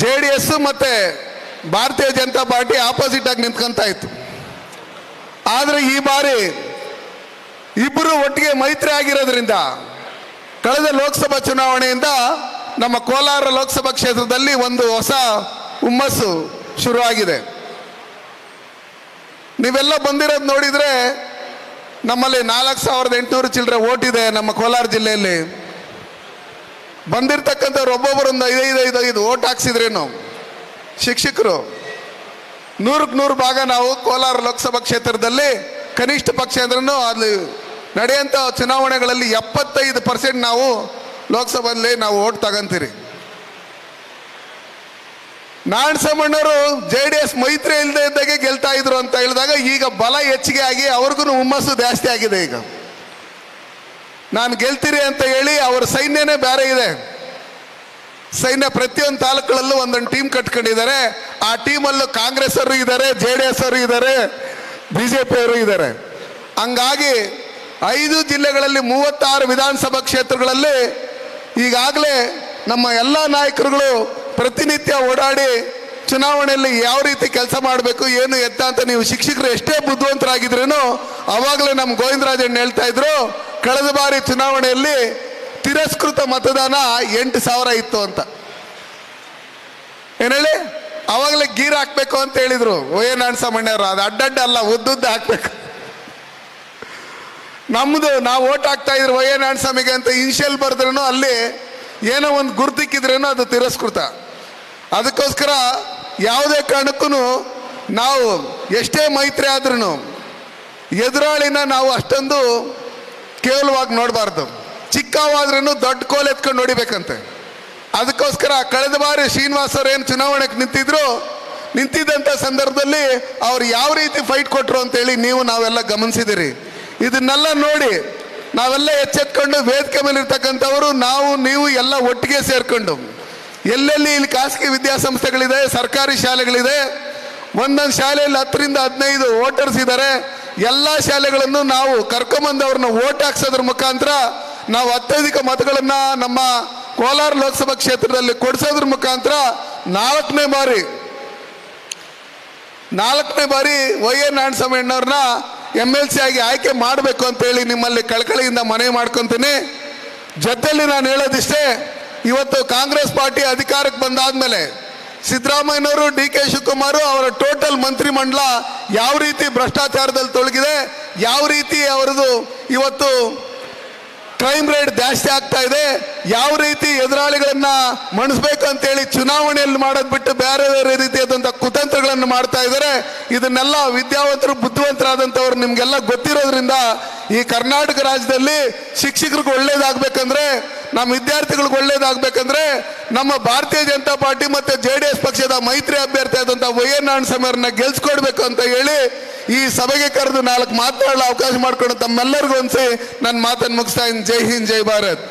J D S ಮತ್ತೆ ಭಾರತೀಯ Janata party opposite ಆಗಿ ನಿಂತ್ಕೊಂತ ಇತ್ತು. ಆದರೆ ಈ ಬಾರಿ ಇಬ್ಬರು ಒಟ್ಟಿಗೆ ಮೈತ್ರಿ ಆಗಿರೋದ್ರಿಂದ ಕಳೆದ ಲೋಕಸಭಾ ಚುನಾವಣೆಯಿಂದ ನಮ್ಮ ಕೋಲಾರ ಲೋಕಸಭಾ ಕ್ಷೇತ್ರದಲ್ಲಿ ಒಂದು ಹೊಸ ಹುಮ್ಮಸ್ಸು ಶುರುವಾಗಿದೆ. ನೀವೆಲ್ಲ ಬಂದಿರೋದು ನೋಡಿದ್ರೆ ನಮ್ಮಲ್ಲಿ ನಾಲ್ಕು ಸಾವಿರದ ಎಂಟುನೂರು ಚಿಲ್ಲರೆ ಓಟಿದೆ ನಮ್ಮ ಕೋಲಾರ ಜಿಲ್ಲೆಯಲ್ಲಿ. ಬಂದಿರ್ತಕ್ಕಂಥವ್ರು ಒಬ್ಬೊಬ್ಬರೊಂದು ಐದೈದು ಐದು ಐದು ಓಟ್ ನಾವು? ಶಿಕ್ಷಕರು. ನೂರಕ್ಕೆ ನೂರು ಭಾಗ ನಾವು ಕೋಲಾರ ಲೋಕಸಭಾ ಕ್ಷೇತ್ರದಲ್ಲಿ ಕನಿಷ್ಠ ಪಕ್ಷ ಅಂದ್ರೂ ಅಲ್ಲಿ ನಡೆಯುವಂಥ ಚುನಾವಣೆಗಳಲ್ಲಿ ಎಪ್ಪತ್ತೈದು ಪರ್ಸೆಂಟ್ ನಾವು ಲೋಕಸಭೆಯಲ್ಲಿ ನಾವು ಓಟ್ ತಗೊಂತೀರಿ. ನಾರಾಯಣಸ್ವಾಮಣ್ಣವರು ಜೆ ಡಿ ಎಸ್ ಮೈತ್ರಿ ಇಲ್ಲದೆ ಇದ್ದಾಗೆ ಗೆಲ್ತಾ ಇದ್ರು ಅಂತ ಹೇಳಿದಾಗ ಈಗ ಬಲ ಹೆಚ್ಚಿಗೆ ಆಗಿ ಅವ್ರಿಗೂ ಹುಮ್ಮಸ್ಸು ಜಾಸ್ತಿ ಆಗಿದೆ ಈಗ. ನಾನು ಗೆಲ್ತೀರಿ ಅಂತ ಹೇಳಿ ಅವ್ರ ಸೈನ್ಯನೇ ಬೇರೆ ಇದೆ. ಸೈನ್ಯ ಪ್ರತಿಯೊಂದು ತಾಲೂಕುಗಳಲ್ಲೂ ಒಂದೊಂದು ಟೀಮ್ ಕಟ್ಕೊಂಡಿದ್ದಾರೆ. ಆ ಟೀಮಲ್ಲೂ ಕಾಂಗ್ರೆಸ್ ಅವರು ಇದ್ದಾರೆ, ಜೆ ಡಿ ಎಸ್ ಅವರು ಇದ್ದಾರೆ ಬಿ ಜೆ ಪಿಯವರು ಇದ್ದಾರೆ. ಹಂಗಾಗಿ ಐದು ಜಿಲ್ಲೆಗಳಲ್ಲಿ ಮೂವತ್ತಾರು ವಿಧಾನಸಭಾ ಕ್ಷೇತ್ರಗಳಲ್ಲಿ ಈಗಾಗಲೇ ನಮ್ಮ ಎಲ್ಲ ನಾಯಕರುಗಳು ಪ್ರತಿನಿತ್ಯ ಓಡಾಡಿ ಚುನಾವಣೆಯಲ್ಲಿ ಯಾವ ರೀತಿ ಕೆಲಸ ಮಾಡಬೇಕು, ಏನು ಎತ್ತ ಅಂತ ನೀವು ಶಿಕ್ಷಕರು ಎಷ್ಟೇ ಬುದ್ಧಿವಂತರಾಗಿದ್ರೇನು ಅವಾಗಲೇ ನಮ್ಮ ಗೋವಿಂದರಾಜಣ್ಣ ಹೇಳ್ತಾ ಇದ್ರು ಕಳೆದ ಬಾರಿ ಚುನಾವಣೆಯಲ್ಲಿ ತಿರಸ್ಕೃತ ಮತದಾನ ಎಂಟು ಸಾವಿರ ಇತ್ತು ಅಂತ. ಏನ್ ಹೇಳಿ? ಅವಾಗಲೇ ಗೀರ್ ಹಾಕ್ಬೇಕು ಅಂತ ಹೇಳಿದ್ರು. ಓ ಎ ನಾರಾಯಣಸ್ವಾಮಣ್ಣವ್ರು ಅದು ಅಡ್ಡಡ್ಡ ಅಲ್ಲ, ಉದ್ದುದ್ದ ಹಾಕ್ಬೇಕು. ನಮ್ಮದು ನಾವು ಓಟ್ ಹಾಕ್ತಾ ಇದ್ರು ವೈ ಎ ನಾರಾಯಣಸ್ವಾಮಿಗೆ ಅಂತ ಇನ್ಷಿಯಲ್ ಬರೆದ್ರೂ ಅಲ್ಲಿ ಏನೋ ಒಂದು ಗುರುತಿಕ್ಕಿದ್ರೇನೋ ಅದು ತಿರಸ್ಕೃತ. ಅದಕ್ಕೋಸ್ಕರ ಯಾವುದೇ ಕಾರಣಕ್ಕೂ ನಾವು ಎಷ್ಟೇ ಮೈತ್ರಿ ಆದ್ರೂ ಎದುರಾಳಿನ ನಾವು ಅಷ್ಟೊಂದು ಕೇವಲವಾಗಿ ನೋಡಬಾರ್ದು. ಚಿಕ್ಕವಾದ್ರೂ ದೊಡ್ಡ ಕೋಲ್ ಎತ್ಕೊಂಡು ನೋಡಿಬೇಕಂತೆ ಅದಕ್ಕೋಸ್ಕರ ಕಳೆದ ಬಾರಿ ಶ್ರೀನಿವಾಸ್ ಅವ್ರು ಏನು ಚುನಾವಣೆಗೆ ನಿಂತಿದ್ರು ನಿಂತಿದ್ದಂಥ ಸಂದರ್ಭದಲ್ಲಿ ಅವ್ರು ಯಾವ ರೀತಿ ಫೈಟ್ ಕೊಟ್ಟರು ಅಂತೇಳಿ ನೀವು ನಾವೆಲ್ಲ ಗಮನಿಸಿದಿರಿ. ಇದನ್ನೆಲ್ಲ ನೋಡಿ ನಾವೆಲ್ಲ ಎಚ್ಚೆತ್ಕೊಂಡು ವೇದಿಕೆ ಮೇಲೆ ಇರ್ತಕ್ಕಂಥವರು ನಾವು, ನೀವು ಎಲ್ಲ ಒಟ್ಟಿಗೆ ಸೇರ್ಕೊಂಡು. ಎಲ್ಲೆಲ್ಲಿ ಇಲ್ಲಿ ಖಾಸಗಿ ವಿದ್ಯಾಸಂಸ್ಥೆಗಳಿದೆ, ಸರ್ಕಾರಿ ಶಾಲೆಗಳಿದೆ, ಒಂದೊಂದು ಶಾಲೆಯಲ್ಲಿ ಹತ್ತರಿಂದ ಹದಿನೈದು ವೋಟರ್ಸ್ ಇದ್ದಾರೆ ಎಲ್ಲ ಶಾಲೆಗಳನ್ನು ನಾವು ಕರ್ಕೊಂಬಂದವ್ರನ್ನ ಓಟ್ ಹಾಕ್ಸೋದ್ರ ಮುಖಾಂತರ ನಾವು ಅತ್ಯಧಿಕ ಮತಗಳನ್ನ ನಮ್ಮ ಕೋಲಾರ ಲೋಕಸಭಾ ಕ್ಷೇತ್ರದಲ್ಲಿ ಕೊಡಿಸೋದ್ರ ಮುಖಾಂತರ ನಾಲ್ಕನೇ ಬಾರಿ ನಾಲ್ಕನೇ ಬಾರಿ ವೈ ಎನ್ ನಾರಾಯಣಸ್ವಾಮಣ್ಣವ್ರನ್ನ ಎಂ ಎಲ್ ಸಿ ಆಗಿ ಆಯ್ಕೆ ಮಾಡಬೇಕು ಅಂತೇಳಿ ನಿಮ್ಮಲ್ಲಿ ಕಳಕಳಿಯಿಂದ ಮನವಿ ಮಾಡ್ಕೊತೀನಿ. ಜೊತೆಯಲ್ಲಿ ನಾನು ಹೇಳೋದಿಷ್ಟೇ, ಇವತ್ತು ಕಾಂಗ್ರೆಸ್ ಪಾರ್ಟಿ ಅಧಿಕಾರಕ್ಕೆ ಬಂದಾದ್ಮೇಲೆ ಸಿದ್ದರಾಮಯ್ಯನವರು, ಡಿ ಕೆ ಶಿವಕುಮಾರ್ ಅವರ ಟೋಟಲ್ ಮಂತ್ರಿಮಂಡಲ ಯಾವ ರೀತಿ ಭ್ರಷ್ಟಾಚಾರದಲ್ಲಿ ತೊಳಗಿದೆ ಯಾವ ರೀತಿ ಅವರದು ಇವತ್ತು ಕ್ರೈಮ್ ರೇಟ್ ಜಾಸ್ತಿ ಆಗ್ತಾ ಇದೆ, ಯಾವ ರೀತಿ ಎದುರಾಳಿಗಳನ್ನ ಮಣಿಸ್ಬೇಕು ಅಂತೇಳಿ ಚುನಾವಣೆಯಲ್ಲಿ ಮಾಡೋದು ಬಿಟ್ಟು ಬೇರೆ ಬೇರೆ ರೀತಿಯಾದಂಥ ಕುತಂತ್ರಗಳನ್ನು ಮಾಡ್ತಾ ಇದ್ದಾರೆ. ಇದನ್ನೆಲ್ಲ ವಿದ್ಯಾವಂತರು ಬುದ್ಧಿವಂತರಾದಂಥವ್ರು ನಿಮ್ಗೆಲ್ಲ ಗೊತ್ತಿರೋದ್ರಿಂದ ಈ ಕರ್ನಾಟಕ ರಾಜ್ಯದಲ್ಲಿ ಶಿಕ್ಷಕರಿಗೆ ಒಳ್ಳೇದಾಗಬೇಕಂದ್ರೆ ನಮ್ಮ ವಿದ್ಯಾರ್ಥಿಗಳಿಗೆ ಒಳ್ಳೇದಾಗಬೇಕಂದ್ರೆ ನಮ್ಮ ಭಾರತೀಯ ಜನತಾ ಪಾರ್ಟಿ ಮತ್ತು ಜೆ ಡಿ ಎಸ್ ಪಕ್ಷದ ಮೈತ್ರಿ ಅಭ್ಯರ್ಥಿ ಆದಂಥ ವೈ ಎನ್ ನಾರಾಯಣಸ್ವಾಮಿಯವ್ರನ್ನ ಗೆಲ್ಸ್ಕೊಡ್ಬೇಕು ಅಂತ ಹೇಳಿ ಈ ಸಭೆಗೆ ಕರೆದು ನಾಲ್ಕು ಮಾತನಾಡಲು ಅವಕಾಶ ಮಾಡ್ಕೊಂಡು ತಮ್ಮೆಲ್ಲರಿಗೂ ಒಂದ್ಸಿ ನನ್ನ ಮಾತನ್ನು ಮುಗಿಸ್ತಾ ಇದ್ದೀನಿ. ಜೈ ಹಿಂದ್, ಜೈ ಭಾರತ್.